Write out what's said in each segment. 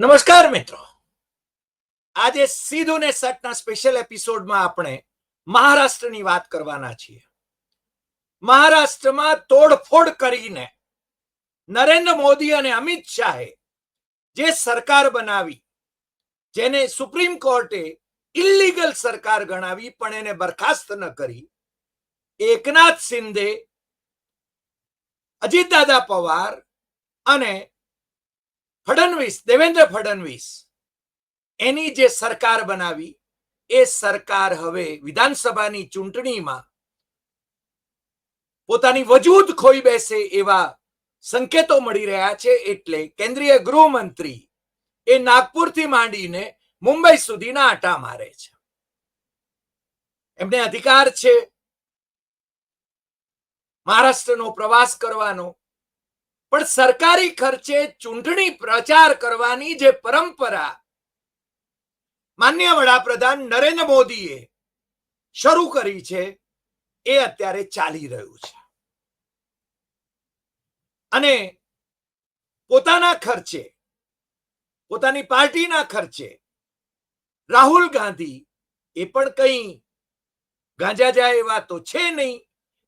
નમસ્કાર મિત્રો. આજે સીધું ને સટના સ્પેશિયલ એપિસોડમાં આપણે મહારાષ્ટ્રની વાત કરવાના છીએ. મહારાષ્ટ્રમાં તોડફોડ કરીને નરેન્દ્ર મોદી અને અમિત શાહે જે સરકાર બનાવી, જેને સુપ્રીમ કોર્ટે ઇલીગલ સરકાર ગણાવી, પણ એને બરખાસ્ત ન કરી, એકનાથ શિંદે અજીત દાદા પવાર અને ફડણવીસ, દેવેન્દ્ર ફડણવીસ, એની જે સરકાર બનાવી, એ સરકાર હવે વિધાનસભાની ચૂંટણીમાં પોતાની વજૂદ ખોઈ બેસે એવા સંકેતો મળી રહ્યા છે. એટલે કેન્દ્રીય ગૃહમંત્રી એ નાગપુરથી માંડીને મુંબઈ સુધીના આટા મારે છે. એમને અધિકાર છે. મહારાષ્ટ્રનો પ્રવાસ કરવાનો પણ સરકારી ખર્ચે ચૂંટણી પ્રચાર કરવાની જે પરંપરા માન્ય વડાપ્રધાન નરેન્દ્ર મોદીએ શરૂ કરી છે, એ અત્યારે ચાલી રહ્યું છે. અને પોતાના ખર્ચે, પોતાની પાર્ટીના ખર્ચે રાહુલ ગાંધી એ પણ કઈ ગાંજા જાય એવા તો છે નહીં,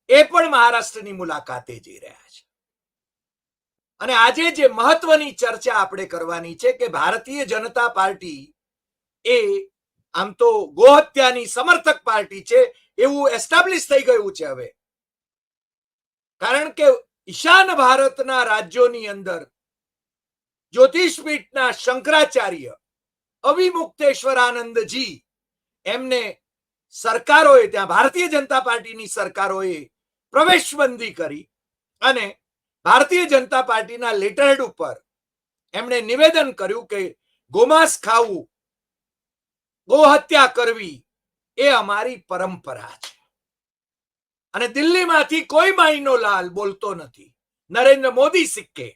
એ પણ મહારાષ્ટ્રની મુલાકાતે જઈ રહ્યા અને આજે જે મહત્વની ચર્ચા આપણે કરવાની છે કે ભારતીય જનતા પાર્ટી એ આમ તો ગોહત્યાની સમર્થક પાર્ટી છે, એવું એસ્ટાબ્લિશ થઈ ગયું છે હવે. કારણ કે ઈશાન ભારતના રાજ્યોની અંદર જ્યોતિષપીઠના શંકરાચાર્ય અવિમુક્તેશ્વરાનંદજી એમને સરકારોએ, ત્યાં ભારતીય જનતા પાર્ટીની સરકારોએ પ્રવેશબંધી કરી અને ભારતીય જનતા પાર્ટીના લેટરહેડ ઉપર એમણે નિવેદન કર્યું કે ગોમાંસ ખાવું, ગોહત્યા કરવી એ અમારી પરંપરા છે. અને દિલ્હીમાંથી કોઈ માઈનો લાલ બોલતો નથી. નરેન્દ્ર મોદી સિક્કે.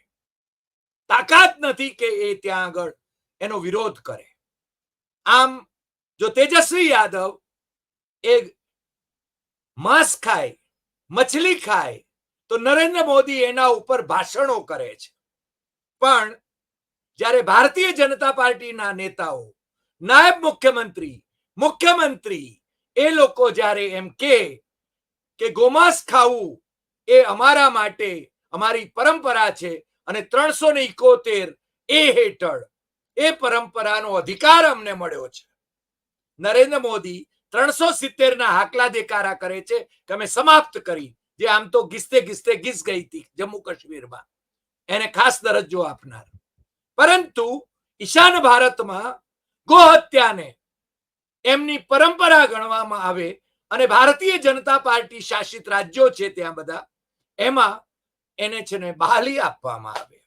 તાકાત નથી કે એ ત્યાં આગળ એનો વિરોધ કરે. આમ, જો તેજસ્વી યાદવ એ માંસ ખાય, મછલી ખાય તો નરેન્દ્ર મોદી એના ઉપર ભાષણો કરે છે. પણ જ્યારે ભારતીય જનતા પાર્ટીના નેતાઓ, નાયબ મુખ્યમંત્રી મુખ્યમંત્રી એ લોકો જ્યારે એમ કે ગોમાંસ ખાવું એ અમારા માટે અમારી પરંપરા છે અને ત્રણસો ને ઇકોતેર એ હેઠળ એ પરંપરાનો અધિકાર અમને મળ્યો છે. નરેન્દ્ર મોદી ત્રણસો સિત્તેર ના હાકલા દેકારા કરે છે કે અમે સમાપ્ત કરી જે આમ તો ગીસ્તે ગીસ્તે ગીસ ગઈ હતી જમ્મુ કાશ્મીરમાં. એને ખાસ દરજ્જો આપનાર. પરંતુ ઈશાન ભારતમાં ગોહત્યાને એમની પરંપરા ગણવામાં આવે અને ભારતીય જનતા પાર્ટી શાસિત રાજ્યો છે ત્યાં બધા, એમાં એને છે ને બહાલી આપવામાં આવે.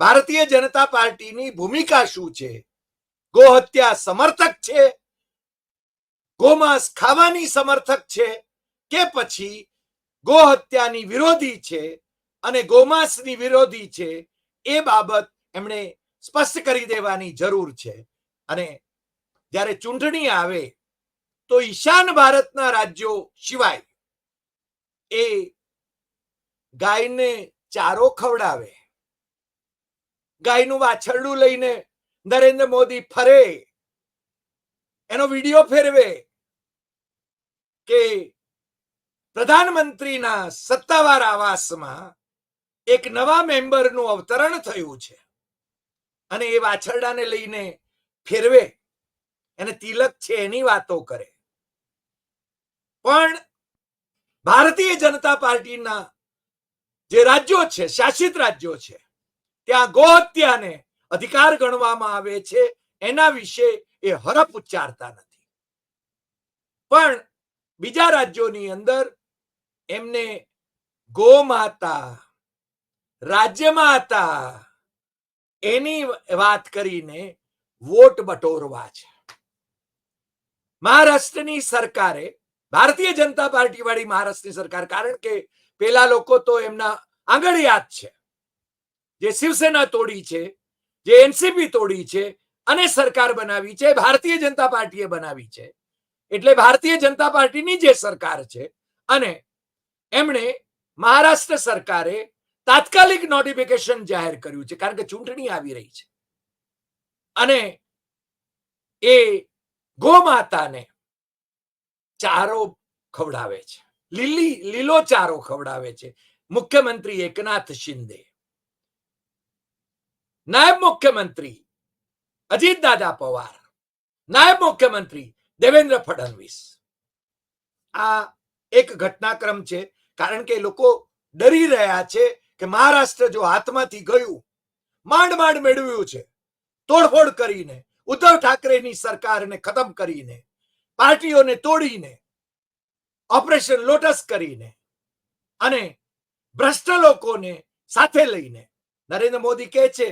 ભારતીય જનતા પાર્ટીની ભૂમિકા શું છે? ગોહત્યા સમર્થક છે? ગોમાંસ ખાવાની સમર્થક છે? કે પછી ગોહત્યાની વિરોધી છે અને ગોમાંસની વિરોધી છે, એ બાબત એમણે સ્પષ્ટ કરી દેવાની જરૂર છે. અને જ્યારે ચૂંટણી આવે, તો ઈશાન ભારતના રાજ્યો સિવાય એ ગાયને ચારો ખવડાવે, ગાયનું વાછરડું લઈને નરેન્દ્ર મોદી ફરે, એનો વીડિયો ફેરવે કે પ્રધાનમંત્રીના સત્તાવાર આવાસમાં એક નવા મેમ્બરનું અવતરણ થયું છે. અને એ વાછરડાને લઈને ફેરવે. એને તિલક છે એની વાતો કરે. પણ ભારતીય જનતા પાર્ટીના જે રાજ્યો છે, શાસિત રાજ્યો છે, ત્યાં ગોહત્યાને અધિકાર ગણવામાં આવે છે, એના વિશે એ હરફ ઉચ્ચારતા નથી. પણ બીજા રાજ્યોની અંદર એમને ગોમાતા, રાજ્યમાતા, એની વાત કરીને વોટ બટોરવા છે. મહારાષ્ટ્રની સરકારે, ભારતીય જનતા પાર્ટી વાળી મહારાષ્ટ્રની સરકાર, કારણ કે પેલા લોકો તો એમના આંગળિયાત છે. જે શિવસેના તોડી છે, જે એનસીપી તોડી છે, અને સરકાર બનાવી છે, ભારતીય જનતા પાર્ટીએ બનાવી છે. એટલે ભારતીય જનતા પાર્ટીની જે સરકાર છે, અને એમણે મહારાષ્ટ્ર સરકારે તાત્કાલિક નોટિફિકેશન જાહેર કર્યું છે, કારણ કે ચૂંટણી આવી રહી છે. અને એ ગોમાતાને ચારો ખવડાવે છે. લીલી, લીલો ચારો ખવડાવે છે. મુખ્યમંત્રી એકનાથ શિંદે. નાયબ મુખ્યમંત્રી અજીત દાદા પવાર. નાયબ મુખ્યમંત્રી દેવેન્દ્ર ફડણવીસ. આ એક ઘટનાક્રમ છે. કારણ કે લોકો ડરી રહ્યા છે કે મહારાષ્ટ્ર જો હાથમાંથી ગયું, માંડ માંડ મેળવ્યું છે. તોડફોડ કરીને, ઉદ્ધવ ઠાકરેની સરકારને ખતમ કરીને, પાર્ટીઓને તોડીને, ઓપરેશન લોટસ કરીને અને ભ્રષ્ટ લોકોને સાથે લઈને નરેન્દ્ર મોદી કહે છે,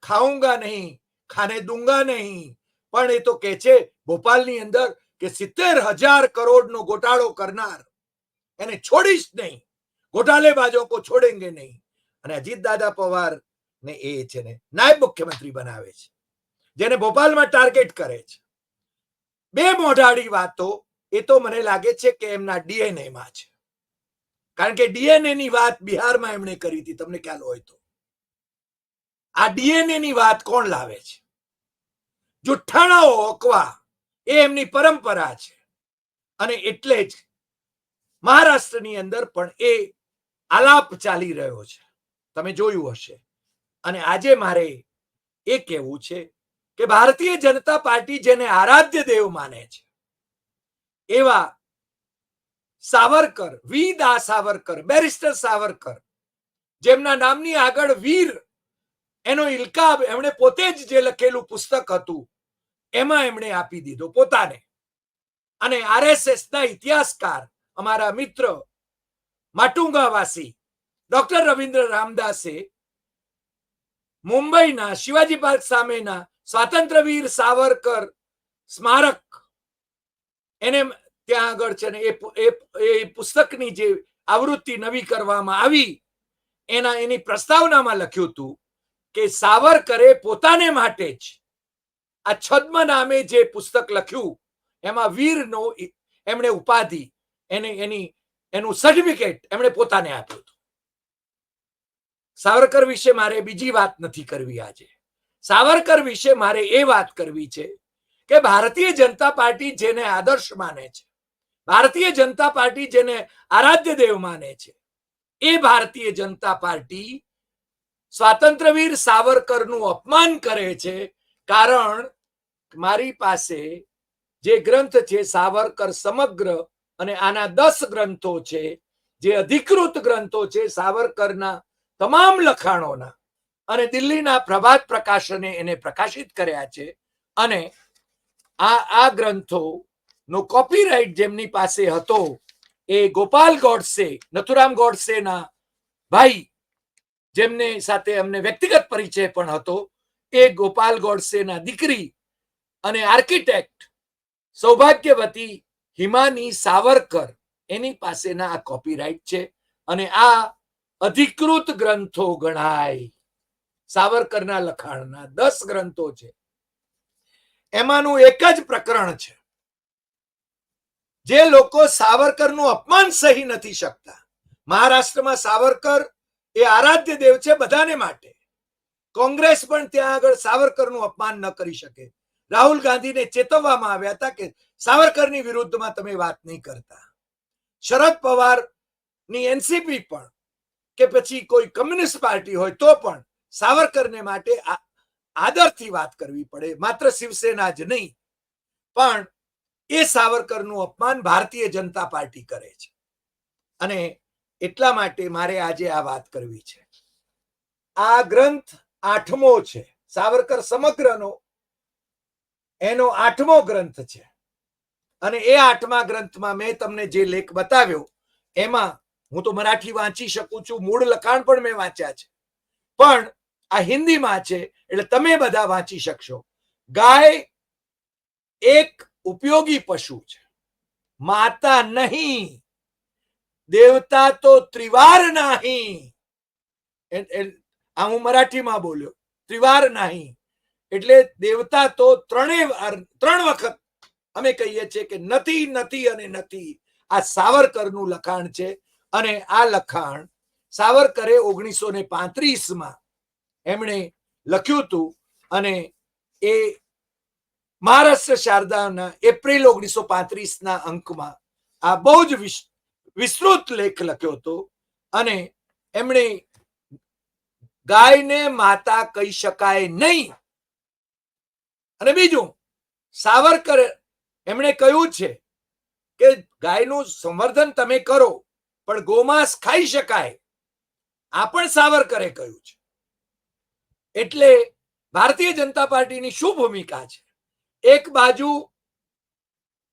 ખાઉંગા નહીં, ખાને દુંગા નહીં. પણ એ તો કહે છે, ભોપાલની અંદર કે સિત્તેર હજાર કરોડનો ગોટાળો કરનાર એને છોડીશ નહીં. ગોટાલેબાજો કો છોડેંગે નહીં. અને અજીત દાદા પવાર ને એ છે ને નાયબ મુખ્યમંત્રી બનાવે છે. જેને ભોપાલમાં ટાર્ગેટ કરે છે. બે મોઢાડી વાતો, એ તો મને લાગે છે કે એમના ડીએનએ માં છે. કારણ કે ડીએનએ ની વાત બિહારમાં એમણે કરી હતી, તમને ખ્યાલ હોય તો. આ ડીએનએ ની વાત કોણ લાવે છે? જુઠ્ઠાણાઓ ઓકવા એ એમની પરંપરા છે. અને એટલે જ મહારાષ્ટ્રની અંદર પણ એ આલાપ ચાલી રહ્યો છે. તમે જોયું હશે. અને આજે મારે એ કહેવું છે કે ભારતીય જનતા પાર્ટી જેને આરાધ્ય દેવ માને છે, એવા સાવરકર, વી દા સાવરકર, બેરિસ્ટર સાવરકર, જેમના નામની આગળ વીર, એનો ઇલકાબ એમણે પોતે જ જે લખેલું પુસ્તક હતું, એમાં એમણે આપી દીધો પોતાને. અને આરએસએસ ના ઇતિહાસકાર અમારા મિત્ર માટુંગાવાસી, ડોક્ટર રવિન્દ્ર રામદાસે મુંબઈના શિવાજી પાર્ક સામેના સ્વાતંત્રવીર સાવરકર સ્મારક, એને ત્યાં આગળ છે ને એ પુસ્તકની જે આવૃત્તિ નવી કરવામાં આવી, એના, એની પ્રસ્તાવનામાં લખ્યું હતું કે સાવરકરે પોતાને માટે જ આ છદ્મ નામે જે પુસ્તક લખ્યું, એમાં વીરનો એમણે ઉપાધિ એને, એની, એનું સર્ટિફિકેટ એમણે પોતાને આપ્યું હતું. સાવરકર વિશે મારે બીજી વાત નથી કરવી આજે. સાવરકર વિશે મારે એ વાત કરવી છે કે ભારતીય જનતા પાર્ટી જેને આદર્શ માને છે, ભારતીય જનતા પાર્ટી જેને આરાધ્ય દેવ માને છે, એ ભારતીય જનતા પાર્ટી સ્વાતંત્ર્યવીર સાવરકરનું અપમાન કરે છે કારણ મારી પાસે જે ગ્રંથ છે સાવરકર સમગ્ર અને આના દસ ગ્રંથો છે, જે અધિકૃત ગ્રંથો છે સાવરકરના તમામ લખાણોના. અને દિલ્હીના પ્રભાત પ્રકાશને એને પ્રકાશિત કર્યા છે. અને આ આ ગ્રંથો નો કોપીરાઇટ જેમની પાસે હતો એ ગોપાલ ગોડસે, નથુરામ ગોડસેના ભાઈ, જેમને સાથે અમને વ્યક્તિગત પરિચય પણ હતો, એ ગોપાલ ગોડસેના દીકરી અને આર્કિટેક્ટ, સૌભાગ્યવતી હિમાની સાવરકર એની પાસેના આ કોપીરાઇટ છે અને આ અધિકૃત ગ્રંથો ગણાય. સાવરકરના લખાણના દસ ગ્રંથો છે. એમાંનું એક જ પ્રકરણ છે. જે લોકો સાવરકરનું અપમાન સહી નથી શકતા. મહારાષ્ટ્રમાં સાવરકર એ આરાધ્ય દેવ છે બધાને માટે. કોંગ્રેસ પણ ત્યાં આગળ સાવરકરનું અપમાન ન કરી શકે. રાહુલ ગાંધીને ચેતવવામાં આવ્યા હતા કે સાવરકરની વિરુદ્ધમાં તમે વાત નહીં કરતા. શરદ પવારની એનસીપી પણ કે પછી કોઈ કમ્યુનિસ્ટ પાર્ટી હોય તો પણ સાવરકરને માટે આદરથી વાત કરવી પડે. માત્ર શિવસેના જ નહીં, પણ એ સાવરકરનું અપમાન ભારતીય જનતા પાર્ટી કરે છે. અને એટલા માટે મારે આજે આ વાત કરવી છે. આ ગ્રંથ આઠમો છે. સાવરકર સમગ્રનો એનો આઠમો ગ્રંથ છે. અને એ આઠમા ગ્રંથમાં મેં તમને જે લેખ બતાવ્યો, એમાં હું તો મરાઠી વાંચી શકું છું, મૂળ લખાણ પણ મેં વાંચ્યા છે. પણ આ હિન્દીમાં છે, એટલે તમે બધા વાંચી શકશો. ગાય એક ઉપયોગી પશુ છે. માતા નહીં. દેવતા તો ત્રિવાર નહીં. આ હું મરાઠીમાં બોલ્યો. ત્રિવાર નહીં. એટલે દેવતા તો ત્રણેય ત્રણ વખત અમે કહીએ છીએ કે નથી નથી અને નથી. આ સાવરકરનું લખાણ છે અને આ લખાણ સાવરકરે ઓગણીસો ને પાંત્રીસમાં એમણે લખ્યું હતું અને એ મહારાષ્ટ્ર શારદાના એપ્રિલ ઓગણીસો પાંત્રીસના અંકમાં આ બહુ જ વિસ- વિસ્તૃત લેખ લખ્યો હતો અને એમણે ગાયને માતા કહી શકાય નહીં અને બીજું, સાવરકર એમણે કહ્યું છે કે ગાયનું સંવર્ધન તમે કરો, પણ ગોમાંસ ખાઈ શકાય. આ પણ સાવરકરે કહ્યું છે. એટલે ભારતીય જનતા પાર્ટીની શું ભૂમિકા છે? એક બાજુ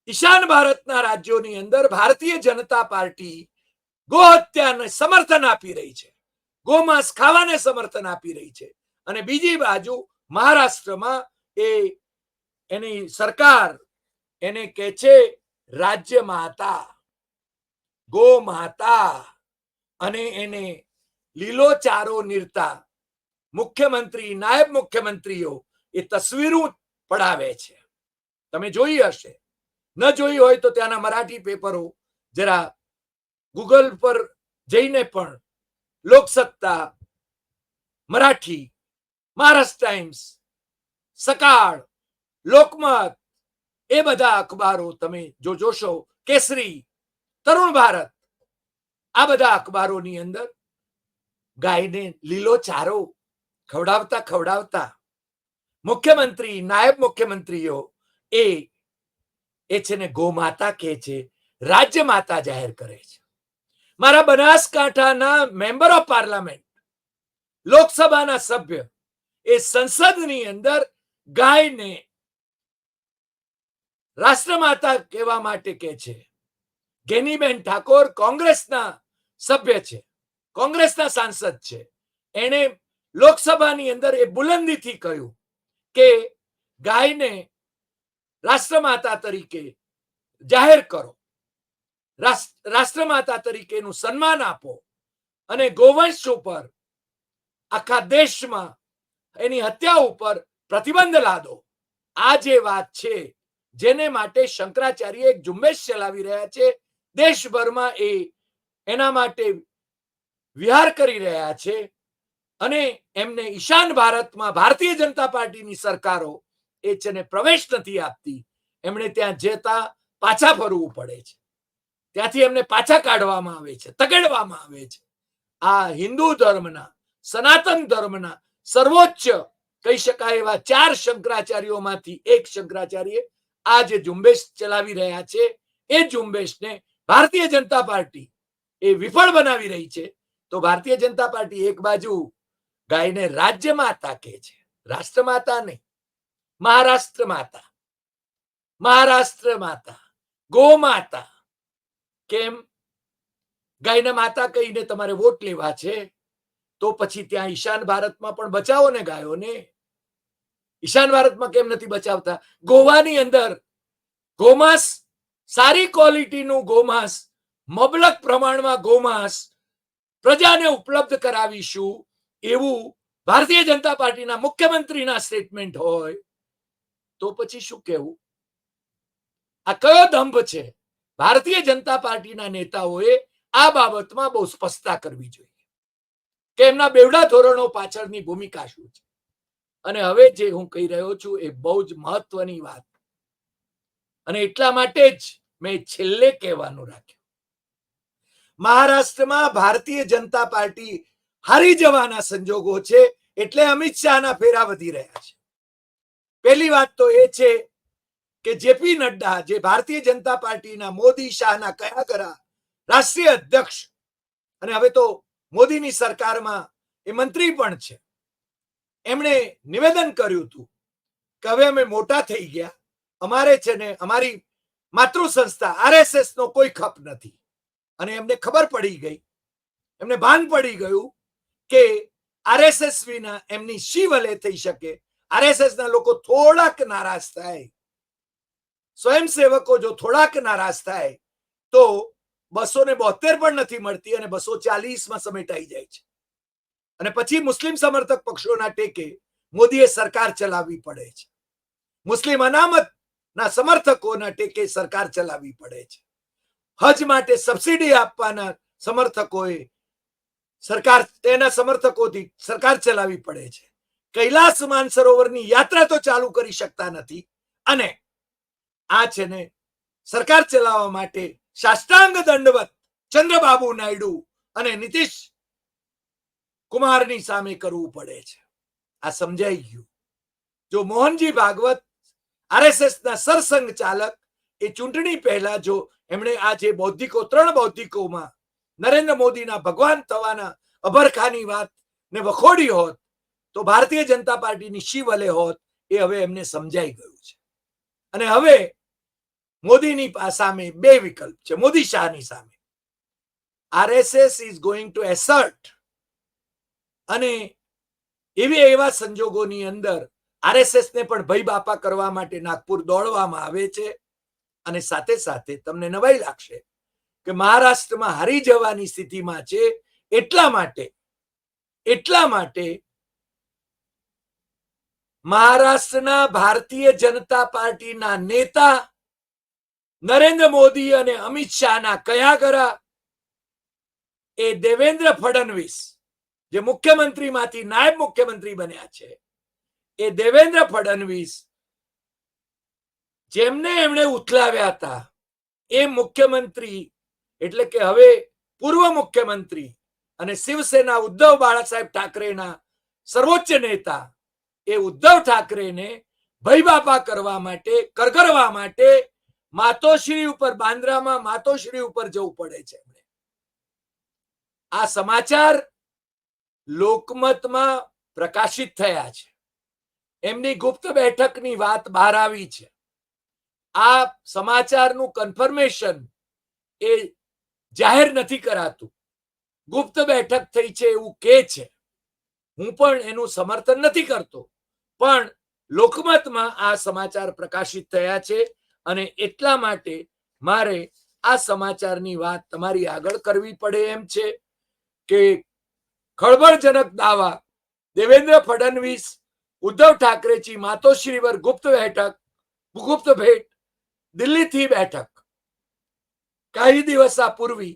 ઈશાન ભારતના રાજ્યોની અંદર ભારતીય જનતા પાર્ટી ગો હત્યાને સમર્થન આપી રહી છે. ગોમાંસ ખાવાને સમર્થન આપી રહી છે. અને બીજી બાજુ મહારાષ્ટ્રમાં એ એની સરકાર એને કે છે, રાજ્ય માતા, ગો માતા. અને એને લીલો ચારો નીરતા મુખ્યમંત્રી, નાયબ મુખ્યમંત્રીઓ એ તસવીરો પડાવે છે. તમે જોઈ હશે. ન જોઈ હોય તો ત્યાંના મરાઠી પેપરો જરા ગૂગલ પર જઈને પણ લોકસત્તા, મરાઠી, મહારાષ્ટ્ર ટાઈમ્સ, સકાળ લોકમત. એ બધા અખબારો તમે જો જોશો, કેસરી, તરુણ ભારત. આ બધા અખબારોની અંદર ગાયને લીલો ચારો ખવડાવતા ખવડાવતા મુખ્યમંત્રી, નાયબ મુખ્યમંત્રીઓ એ એ છે ને ગોમાતા કહે છે, રાજ્ય માતા જાહેર કરે છે. મારા બનાસકાંઠાના મેમ્બર ઓફ પાર્લામેન્ટ, લોકસભાના સભ્ય એ સંસદની અંદર ગાયને રાષ્ટ્રમાતા કહેવા માટે કે છે. ગેનીબેન ઠાકોર કોંગ્રેસના સભ્ય છે. કોંગ્રેસના સાંસદ છે. એણે લોકસભાની અંદર એ બુલંદીથી કહ્યું કે ગાયને રાષ્ટ્રમાતા તરીકે જાહેર કરો. રાષ્ટ્રમાતા તરીકેનું સન્માન આપો અને ગોવંશ ઉપર આખા દેશમાં એની હત્યા ઉપર પ્રતિબંધ લાદો. આ જે વાત છે જેને માટે શંકરાચાર્ય એક ઝુંબેશ ચલાવી રહ્યા છે. દેશભરમાં એ એના માટે વિહાર કરી રહ્યા છે અને એમને ઈશાન ભારતમાં ભારતીય જનતા પાર્ટીની સરકારો એ છે પ્રવેશ નથી આપતી. એમણે ત્યાં જતા પાછા ફરવું પડે છે. ત્યાંથી એમને પાછા કાઢવામાં આવે છે, તગડવામાં આવે છે. આ હિન્દુ ધર્મના, સનાતન ધર્મના સર્વોચ્ચ કહી શકાય એવા ચાર શંકરાચાર્યોમાંથી એક શંકરાચાર્ય આ જે ઝુંબેશ ચલાવી રહ્યા છે, એ ઝુંબેશને ભારતીય જનતા પાર્ટી એ વિફળ બનાવી રહી છે. તો ભારતીય જનતા પાર્ટી એક બાજુ ગાયને રાજ્ય માતા કહે છે. રાષ્ટ્ર માતા નહીં મહારાષ્ટ્ર માતા મહારાષ્ટ્ર માતા ગો માતા કેમ? ગાયને માતા કહીને તમારે વોટ લેવા છે, તો પછી ત્યાં ઈશાન ભારતમાં પણ બચાવો ને ગાયોને ઈશાન ભારતમાં કેમ નથી બચાવતા? ગોવાની અંદર ગોમાંસ, સારી ક્વોલિટીનું ગોમાંસ, મબલક પ્રમાણમાં ગોમાંસ પ્રજાને ઉપલબ્ધ કરાવીશું એવું ભારતીય જનતા પાર્ટીના મુખ્યમંત્રીના સ્ટેટમેન્ટ હોય તો પછી શું કહેવું? આ કયો દંભ છે? ભારતીય જનતા પાર્ટીના નેતાઓએ આ બાબતમાં બહુ સ્પષ્ટતા કરવી જોઈએ કે એમના બેવડા ધોરણો પાછળની ભૂમિકા શું છે? અને હવે જે હું કહી રહ્યો છું એ બહુ જ મહત્વની વાત. અને એટલા માટે જ મેં છેલ્લે કહેવાનું રાખ્યું. મહારાષ્ટ્રમાં ભારતીય જનતા પાર્ટી હારી જવાના સંજોગો છે એટલે અમિત શાહના ફેરા વધી રહ્યા છે. પહેલી વાત તો એ છે કે જેપી નડ્ડા, જે ભારતીય જનતા પાર્ટીના મોદી શાહના કયા કરા રાષ્ટ્રીય અધ્યક્ષ અને હવે તો મોદીની સરકારમાં એ મંત્રી પણ છે. એમણે નિવેદન કર્યું હતું કે હવે અમે મોટા થઈ ગયા. અમારે છે ને, અમારી માતૃ સંસ્થા આરએસએસ નો કોઈ ખપ નથી. અને એમને ખબર પડી ગઈ. એમને ભાન પડી ગયું કે આરએસએસ વિના એમની શી વલે થઈ શકે? આરએસએસ ના લોકો થોડાક નારાજ થાય. સ્વયંસેવકો જો થોડાક નારાજ થાય, તો બસો ને બોતેર પણ નથી મળતી અને બસો ચાલીસમાં સમેટાઈ જાય છે. અને પછી મુસ્લિમ સમર્થક પક્ષોના ટેકે મોદીએ સરકાર ચલાવવી પડે છે. મુસ્લિમ અનામત ના સમર્થકોના ટેકે સરકાર ચલાવવી પડે છે. હજ માટે સબસિડી આપવાના સમર્થકોએ સરકાર, તેના સમર્થકોથી સરકાર ચલાવવી પડે છે. કૈલાસ માનસરોવરની યાત્રા તો ચાલુ કરી શકતા નથી અને આ છે ને સરકાર ચલાવવા માટે સાષ્ટાંગ દંડવત ચંદ્રબાબુ નાયડુ અને નીતિશ કુમારની સામે કરવું પડે છે. આ સમજાઈ ગયું. જો મોહનજી ભાગવત આરએસએસ ના સરસંઘ ચાલક, એ ચૂંટણી પહેલા જો એમણે આ જે બૌદ્ધિકો, ત્રણ બૌદ્ધિકોમાં નરેન્દ્ર મોદીના ભગવાન થવાના અભરખાની વાત ને વખોડી હોત, તો ભારતીય જનતા પાર્ટીની શિવલે હોત, એ હવે એમને સમજાઈ ગયું છે. અને હવે મોદીની સામે બે વિકલ્પ છે. મોદી શાહની સામે. RSS is going to assert અને એવી એવા સંજોગોની અંદર આરએસએસ ને પણ ભય બાપા કરવા માટે નાગપુર દોડવામાં આવે છે. અને સાથે સાથે તમને નવાઈ લાગશે કે મહારાષ્ટ્રમાં હારી જવાની સ્થિતિમાં છે એટલા માટે એટલા માટે મહારાષ્ટ્રના ભારતીય જનતા પાર્ટીના નેતા નરેન્દ્ર મોદી અને અમિત શાહના કયા કરા એ દેવેન્દ્ર ફડણવીસ જે મુખ્યમંત્રીમાંથી નાયબ મુખ્યમંત્રી બન્યા છે, એ દેવેન્દ્ર ફડણવીસ, જેમને એમણે ઉથલાવ્યા હતા, એ મુખ્યમંત્રી એટલે કે હવે પૂર્વ મુખ્યમંત્રી અને શિવસેના ઉદ્ધવ બાળાસાહેબ ઠાકરેના સર્વોચ્ચ નેતા, એ ઉદ્ધવ ઠાકરેને ભયબાપા કરવા માટે, કરગરવા માટે માતોશ્રી ઉપર, બાંદ્રામાં માતોશ્રી ઉપર જવું પડે છે આ સમાચાર લોકમતમાં પ્રકાશિત થયા છે. એમની ગુપ્ત બેઠકની વાત બહાર આવી છે. આ સમાચારનું કન્ફર્મેશન એ જાહેર નથી કરાતું. ગુપ્ત બેઠક થઈ છે એવું કે છે. હું પણ એનું સમર્થન નથી કરતો. પણ લોકમતમાં આ સમાચાર પ્રકાશિત થયા છે અને એટલા માટે મારે આ સમાચારની વાત તમારી આગળ કરવી પડે એમ છે કે खळबळजनक दावा. देवेंद्र फडणवीस उद्धव ठाकरेची मातोश्रीवर गुप्त बैठक गुप्त भेट दिल्लीत ही बैठक. काही दिवसापूर्वी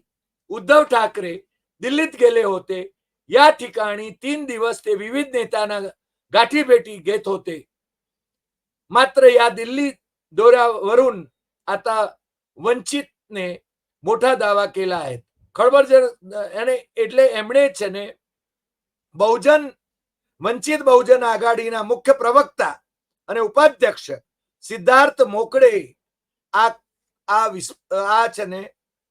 उद्धव ठाकरे दिल्लीत गेले होते. या ठिकाणी तीन दिवस ते विविध नेत्यांना गाठी भेटी घेत होते. मात्र या दिल्ली दौऱ्यावरून आता वंचितने मोठा दावा केला आहे. ખળબર याने એમણે છે ને બહુજન, વંચિત બહુજન આઘાડીના મુખ્ય પ્રવક્તા અને ઉપાધ્યક્ષ સિદ્ધાર્થ મોકડે આ આ છે ને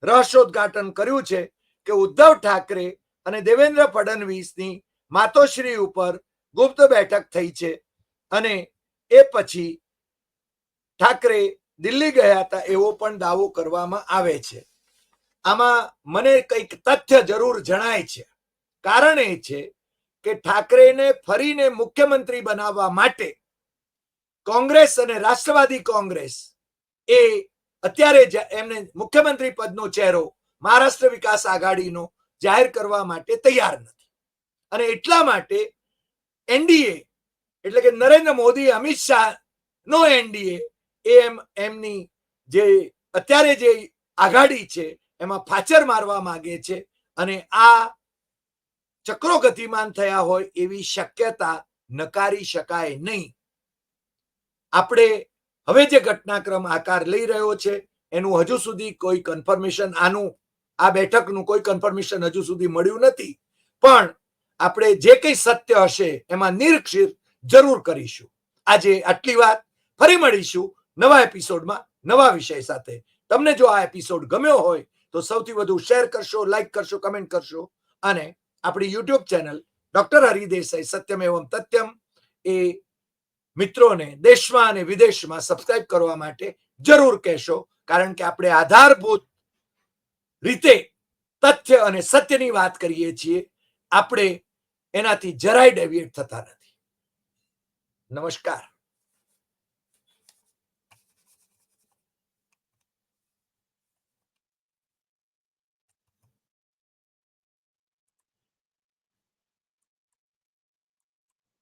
રહસ્યોદ્ઘાટન કર્યું છે કે ઉદ્ધવ ઠાકરે અને દેવેન્દ્ર ફડણવીસની માતોશ્રી ઉપર ગુપ્ત બેઠક થઈ છે અને એ પછી ઠાકરે દિલ્હી ગયા હતા એવો પણ દાવો કરવામાં આવે છે. આમાં મને કંઈક તથ્ય જરૂર જણાય છે. કારણ એ છે કે ઠાકરેને ફરીને મુખ્યમંત્રી બનાવવા માટે કોંગ્રેસ અને રાષ્ટ્રવાદી કોંગ્રેસ એ અત્યારે એમને મુખ્યમંત્રી પદનો ચહેરો મહારાષ્ટ્ર વિકાસ આઘાડીનો જાહેર કરવા માટે તૈયાર નથી. અને એટલા માટે એનડીએ એટલે કે નરેન્દ્ર મોદી, અમિત શાહ નો એનડીએ એમ એમની જે અત્યારે જે આઘાડી છે એમાં ફાચર મારવા માંગે છે અને આ ચક્રો ગતિમાન થયા હોય એવી શક્યતા નકારી શકાય નહીં. આપણે હવે જે ઘટનાક્રમ આકાર લઈ રહ્યો છે, એનું હજુ સુધી કોઈ કન્ફર્મેશન આનું, આ બેઠકનું કોઈ કન્ફર્મેશન હજુ સુધી મળ્યું નથી. પણ આપણે જે કંઈ સત્ય હશે, એમાં નિરીક્ષિત જરૂર કરીશું. આજે આટલી વાત. ફરી મળીશું નવા એપિસોડમાં, નવા વિષય સાથે. તમને જો આ એપિસોડ ગમ્યો હોય, તો સૌથી વધુ શેર કરશો, લાઈક કરશો, કમેન્ટ કરશો અને આપણી યુટ્યુબ ચેનલ ડોક્ટર હરિદેસાઈ સત્યમ એવમ તત્યમ એ મિત્રોને દેશમાં અને વિદેશમાં સબસ્ક્રાઇબ કરવા માટે જરૂર કહેશો, કારણ કે આપણે આધારભૂત રીતે તથ્ય અને સત્યની વાત કરીએ છીએ. આપણે એનાથી જરાય ડેવિએટ થતા નથી. નમસ્કાર.